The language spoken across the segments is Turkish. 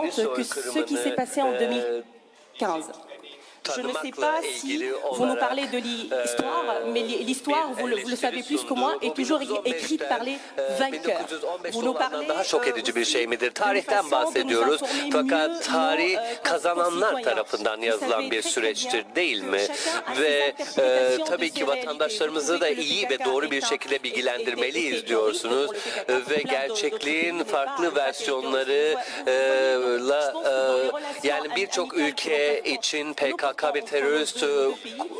que ce qui s'est passé en 2015. Je ne sais pas si vous nous parlez de l'histoire, mais l'histoire, vous, le- vous le savez plus que moi, est toujours écrite par les vainqueurs. Vous nous parlez daha şok edici bir şey midir? Tarihten bahsediyoruz. Fakat tarih euh, kazananlar tarafından yazılan bir süreçtir değil mi? Ve e, tabii ki vatandaşlarımızı da iyi ve doğru bir PKK şekilde bilgilendirmeliyiz diyorsunuz PKK, ve gerçekliğin farklı débats, versiyonları vous voyez, donc, e, e, yani birçok ülke için portons, PKK bir terörist e,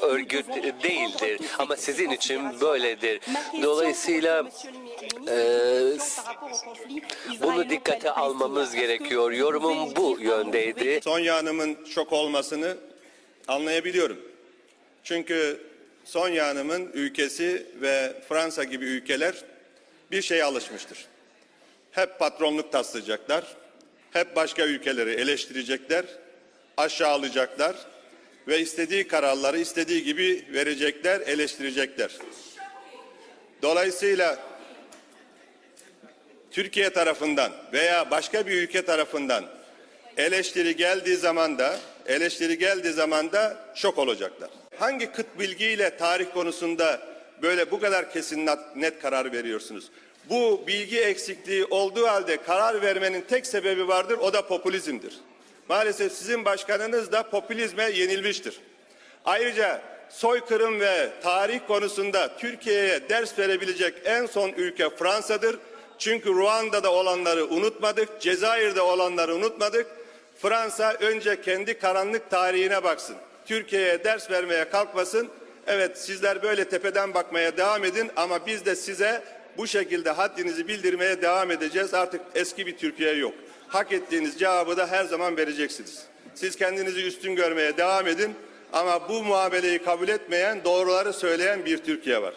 örgüt değildir ama sizin için böyledir. Dolayısıyla e, bunu dikkate almamız gerekiyor. Yorumum bu yöndeydi. Sonya Hanım'ın şok olmasını anlayabiliyorum. Çünkü Sonya Hanım'ın ülkesi ve Fransa gibi ülkeler bir şeye alışmıştır. Hep patronluk taslayacaklar, hep başka ülkeleri eleştirecekler, aşağılayacaklar ve istediği kararları istediği gibi verecekler, eleştirecekler. Dolayısıyla Türkiye tarafından veya başka bir ülke tarafından eleştiri geldiği zaman da eleştiri geldiği zaman da şok olacaklar. Hangi kıt bilgiyle tarih konusunda böyle bu kadar kesin net- karar veriyorsunuz? Bu bilgi eksikliği olduğu halde karar vermenin tek sebebi vardır o da popülizmdir. Maalesef sizin başkanınız da popülizme yenilmiştir. Ayrıca soykırım ve tarih konusunda Türkiye'ye ders verebilecek en son ülke Fransa'dır. Çünkü Ruanda'da olanları unutmadık, Cezayir'de olanları unutmadık. Fransa önce kendi karanlık tarihine baksın. Türkiye'ye ders vermeye kalkmasın. Evet sizler böyle tepeden bakmaya devam edin ama biz de size bu şekilde haddinizi bildirmeye devam edeceğiz. Artık eski bir Türkiye yok. Hak ettiğiniz cevabı da her zaman vereceksiniz. Siz kendinizi üstün görmeye devam edin ama bu muameleyi kabul etmeyen, doğruları söyleyen bir Türkiye var.